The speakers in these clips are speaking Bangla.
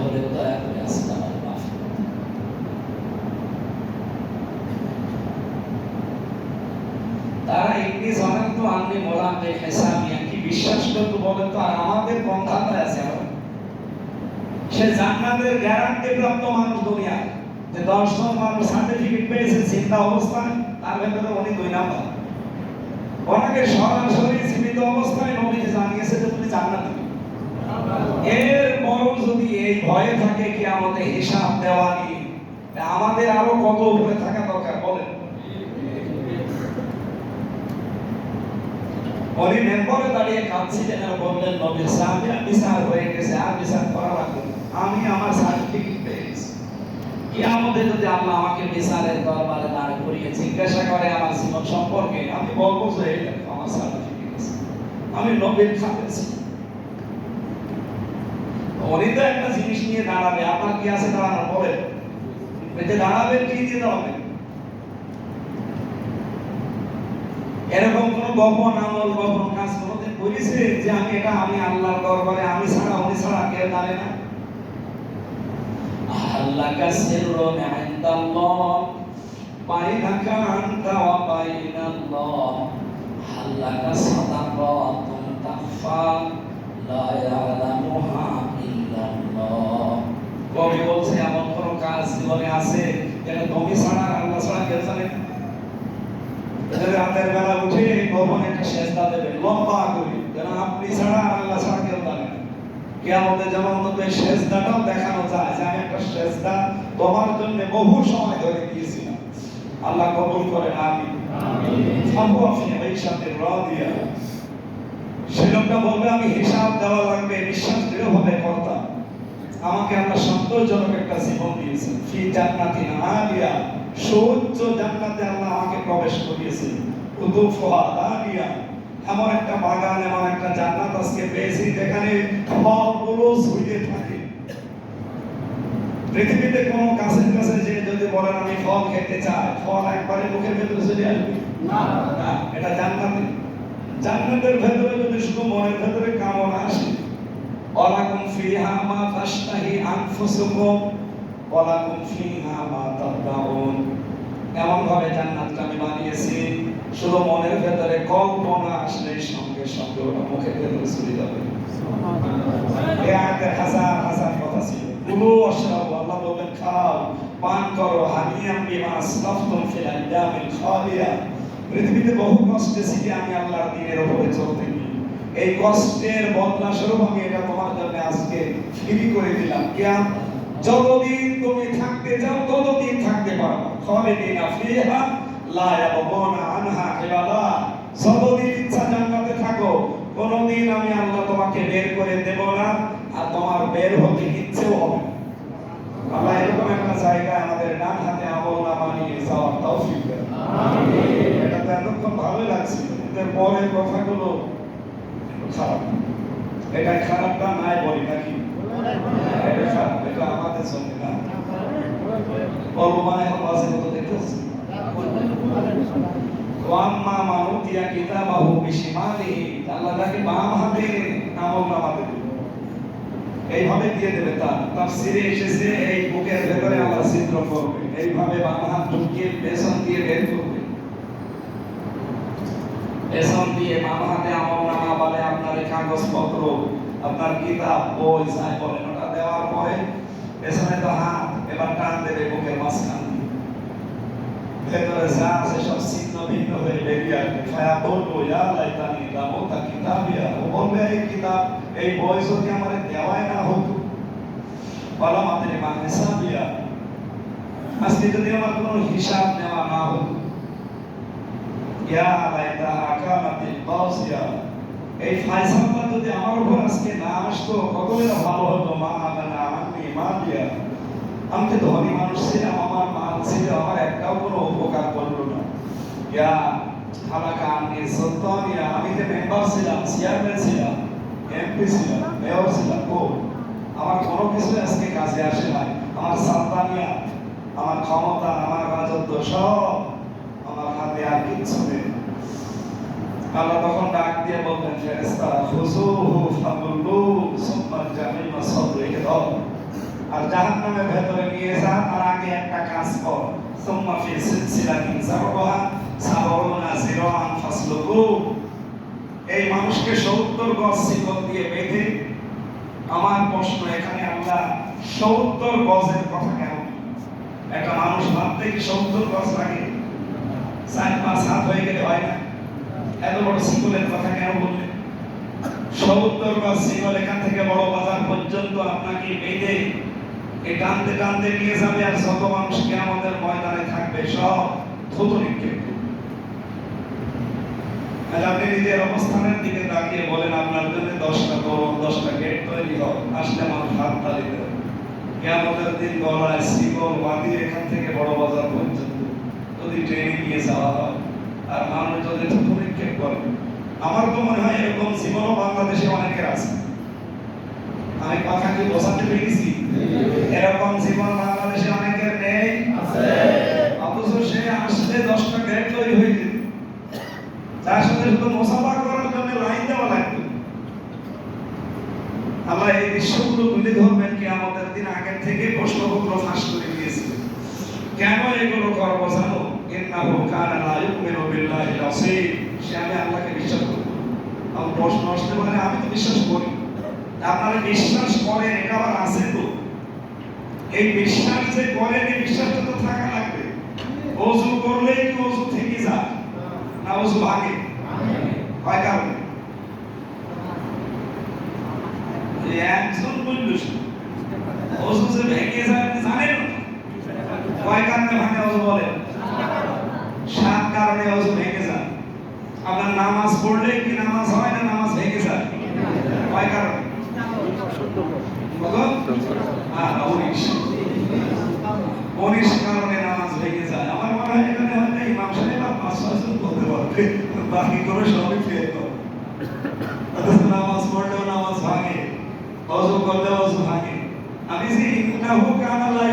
বলে দয়া করে আজকে আমার মাফ তারা মোলাম যে হেসামিয়া কি বিশ্বাস করতো বলে তো? আর আমাদের পন্থাতে আছে সে জান্নাতের গ্যারান্টি প্রাপ্ত মানুষ দুনিয়ায়। যে দশজন মানুষ সার্টিফিকেট পেয়েছে চিন্তা অবস্থায় তার ভেতরে উনি দুই নাম্বার। ওনাকে সরাসরি জীবিত অবস্থায় নবীজি জানিয়েছে যে তুমি জান্নাত। বরং যদি এই ভয়ে থাকে কি আমাদের হিসাব দেওয়া নিয়ে আমাদের আরও কত উপরে থাকা দরকার বলেন? উনি মেম্বরে দাঁড়িয়ে কাঁদছিলেন আর বললেন নবীর সাহেব বিচার হয়ে গেছে, আর বিচার করা লাগবে আমি আমার সার্টিফিকেট পেয়ে গেছি। কিয়ামতে যদি আল্লাহ আমাকে বিচারের দরবারে দাঁড় করিয়ে জিজ্ঞাসা করে আমার জীবন সম্পর্কে, আমি বলব যে আমার সার্টিফিকেট আমি নবীর খাবেছি উনি তো একটা জিনিস নিয়ে দাঁড়াবে আপনার কি আছে দাঁড়ানোর বলেন? পেটে দাঁড়াবেন কি দিয়ে দাঁড়াবেন এরকম কোন গোপন আমল, গোপন কাজ কোনোদিন করেছে যে আমি এটা আমি আল্লাহর দরবারে, আমি ছাড়া, উনি ছাড়া কেউ জানে না? আল্লাহকা সিররুন ইনদাল্লাহ। বাইনাকা আনতা ওয়া বাইনাল্লাহ আল্লাহকা সাদাকাতুন তাখফা লা ইয়ালামুহা ইল্লাল্লাহ কবি বলছে এমন কোন কাজ জীবনে আছে যেটা তুমি ছাড়া আল্লাহ ছাড়া কেউ জানে রাতের বেলা উঠে গোপনে একটা সেজদা দেবে লম্বা করে যেন আপনি ছাড়া আল্লাহ ছাড়া কেউ জানে কেয়ামতে যেমন এই সেজদাটাও দেখানো যায় যে আমি একটা সেজদা তোমার জন্য বহু সময় ধরে দিয়েছিলাম। আল্লাহ কবুল করেন আমি থাকব আপনি এই সাথে র দিয়া। লোকটা বলবে আমি হিসাব দেওয়া লাগবে বিশ্বাস দৃঢ়ভাবে করতাম আমাকে আল্লাহ সন্তোষজনক একটা জীবন দিয়েছেন। ফি জান্নাতি আলিয়া সৌচ্চ জান্নাতে আল্লাহ আমাকে প্রবেশ করিয়েছেন। কুতুফা দানিয়া এমন একটা বাগান এমন একটা জান্নাত আজকে পেয়েছি যেখানে ফলগুলো ঝুলিয়ে থাকে। পৃথিবীতে কোনো কাছের কাছে যে যদি বলেন আমি ফল খেতে চাই ফল একবারে মুখের ভেতরে চলে আসবে। না, এটা জান্নাতে। জান্নাতের ভেতরে যদি শুধু মনের ভেতরে কামনা আসে ওয়ালাকুম ফিহা মা তাশতাহি আনফুসুকুম ওয়ালাকুম ফিহা মা তাদদাউন এমন ভাবে জান্নাতটা আমি বানিয়েছি শুধু মনের ভেতরে কল্পনা আসলে সঙ্গে সঙ্গে ওটা মুখের ভেতরে চলে যাবে। হাজার হাজার কথা ছিল। কুলু ওয়াশরাবু আল্লাহ বলবেন খাও পান করো হানিয়াম বিমা আসলাফতুম ফিল আইয়ামিল খালিয়া পৃথিবীতে বহু কষ্টে ছিল আমি আল্লাহর দ্বীনের উপরে চলতে গিয়ে এই কষ্টের বদলা স্বরূপ আমি এটা তোমার জন্য আজকে ফ্রি করে দিলাম। কেন যতদিন তুমি থাকতে চাও ততদিন থাকতে পারবে খালিদিনা ফিহা লা ইয়াবগুনা আনহা হিলালা যতদিন ইচ্ছা জান্নাতে থাকো কোনদিন আমি আল্লাহ তোমাকে বের করে দেব না আর তোমার বের হতে ইচ্ছেও হবে না। আল্লাহ এরকম একটা জায়গায় আমাদের ডান হাতে আমল নামা নিয়ে যাওয়ার তৌফিক দেন। এটা তো এতক্ষণ ভালোই লাগছিল। কিন্তু এর পরের কথাগুলো খারাপ। এটা খারাপটা নাই বলি নাকি? এটা খারাপ আমাদের জন্য না। অল্প মানে বাজে মতো দেখতেছি। ওয়াম্মা নামা দেবে। এইভাবে দিয়ে দেবে তার। তাফসিরে এসেছে এই বুকের ভেতরে আল্লাহ ছিদ্র করবে। এইভাবে বাম হাত ঢুকিয়ে পেছন দিয়ে বের দিয়ে বাম হাতে এই কাগজপত্র, আপনার কিতাব, বই যাই বলেন ওটা দেওয়ার পরে পেছনে তো হাত, এবার টান দেবে বুকের মাঝখান ভেতরে যা আছে সব ছিন্ন ভিন্ন হয়ে বেরিয়ে আসবে। খায়া বলব, ইয়া লাইতানি লামুতা কিতাবিয়া ও বলবে, এই কিতাব, এই বই যদি আমার দেওয়াই না হতো, বলা মাদের মা হিসাবিয়া আজকে যদি আমার কোনো হিসাব নেওয়া না হতো, ইয়া লাইতা আকামাতিল বাসিয়া এই ফায়সালটা যদি আমার উপর আজকে না আসতো কতই না ভালো হতো মা আদানা আমি মা দিয়া। আমি তো ধনী মানুষ ছিলাম, আমার মাল ছিল, আমার একটাও কোনো উপকার করল না। ইয়া খালাকা আমি সত্তানিয়া আমি যে মেম্বার ছিলাম, চেয়ারম্যান ছিলাম, এমপি ছিলাম, মেয়র ছিলাম, ও। আমার কোনো কিছু আজকে কাজে আসে না আমার সান্তানিয়া আমার ক্ষমতা, আমার রাজত্ব সব আমার হাতে আর কিচ্ছু নেই। আল্লাহ তখন ডাক এই মানুষকে 70 গজ শিকল দিয়ে বেঁধে, আমার প্রশ্ন, এখানে আল্লাহ 70 গজের কথা কেন? একটা মানুষ ভাবতে কি 70 গজ লাগে? চার পাঁচ হাত হয়ে গেলে হয় না? এত বড় শিকলের কথা কেন বললেন? সত্তর গজ শিকল এখান থেকে বড় বাজার পর্যন্ত আপনাকে বেঁধে এই টানতে টানতে নিয়ে যাবে আর যত মানুষ আমাদের ময়দানে থাকবে, সব থুতু নিক্ষেপ আপনি নিজের অবস্থানের দিকে তাকিয়ে বলেন, আপনার জন্য দশটা তরুণ, দশটা গেট তৈরি হোক, আসলে মানুষ হাত তালি দেবে কেমতের দিন গলায় শিকল বাঁধিয়ে এখান থেকে বড় বাজার পর্যন্ত যদি ট্রেনে নিয়ে যাওয়া হয় আর মানুষ থুতু নিক্ষেপ করে আমার তো মনে হয় এরকম জীবনও বাংলাদেশে অনেকের আছে। আমি কথা কি বোঝাতে পেরেছি? এরকম জীবন বাংলাদেশে অনেকের নেই। অথচ সে আসলে দশটা গেট তৈরি হয়ে যেত তার সাথে শুধু মোসাফা করার জন্য লাইন দেওয়া লাগতো আমরা এই দৃশ্যগুলো তুলে ধরবেন কি আমাদের দিন আগের থেকে প্রশ্নপত্র ফাঁস করে দিয়েছিলেন। কেন এগুলো করব জানো? ইন্নাহু কানা লা ইউমিনু বিল্লাহি রাসীল। সে আমি আল্লাহকে বিশ্বাস করি। আমার প্রশ্ন আসতে পারে আমি তো বিশ্বাস করি। আপনারা বিশ্বাস করেন, এটা আবার আছে তো। এই বিশ্বাস যে করেন, এই বিশ্বাসটা তো থাকা লাগবে। ওযু করলে কি ওযু থেকে যায়। না, ওযু ভাগে কয় কারণে? একজন বলল ওযু যে ভেঙে যায় জানেন কয় কারণে ভাঙে, ওযু বলেন? কারণে ওযু ভেঙে যায়। আপনার নামাজ পড়লে কি নামাজ হয় না নামাজ ভেঙে যায়? কয় কারণে? হ্যাঁ কারণে নামাজ ভেঙে যায়। আমার মনে হয় এখানে ইমাম সাহেব আর পাঁচ বলতে পারবে। বাকি করে সবই নামাজ পড়লেও নামাজ ভাঙে। অজু করলেও অজু ভাঙে। আমি যে ইন্নাহু কানা লা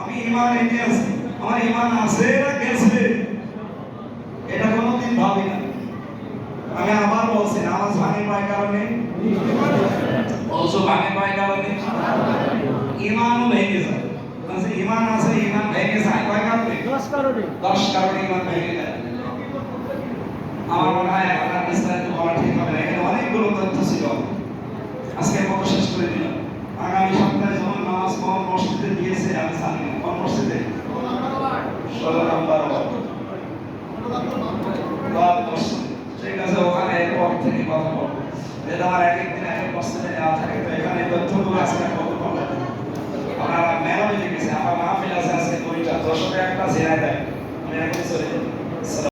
আমি ঈমান এনে আছি। আমার ঈমান আছে না গেছে? এটা কোনোদিন ভাবি না আমি আবার বলছি নামাজ ভাঙে কয় কারণে? অজু ভাঙে কয় কারণে? ঈমানও ভেঙে যায়। ঈমান আছে ঈমান ভেঙে যায়। কয় কারণে? দশ কারণে। দশ কারণে ঈমান ভেঙে যায়। আমার মনে হয় আপনার বিস্তারিত বলা ঠিক হবে না। এখানে অনেকগুলো তথ্য ছিল। আজকে মতো শেষ করে দিলাম। আগামী সপ্তাহে যখন নামাজ কোন মসজিদে দিয়েছে আমি জানি না কোন মসজিদে ষোলো নম্বর ওয়ার্ড মসজিদ ঠিক আছে, ওখানে এরপর থেকে কথা বলব। যেটা আমার এক একদিন এক এক মসজিদে নেওয়া থাকে। তো এখানে তথ্যগুলো আজকে বলতে পারব আপনারা মেলা বেজে গেছে আমার মাহফিল আছে আজকে দুইটা দশকে একটা জেনায় দেয়। আমি এখন চলে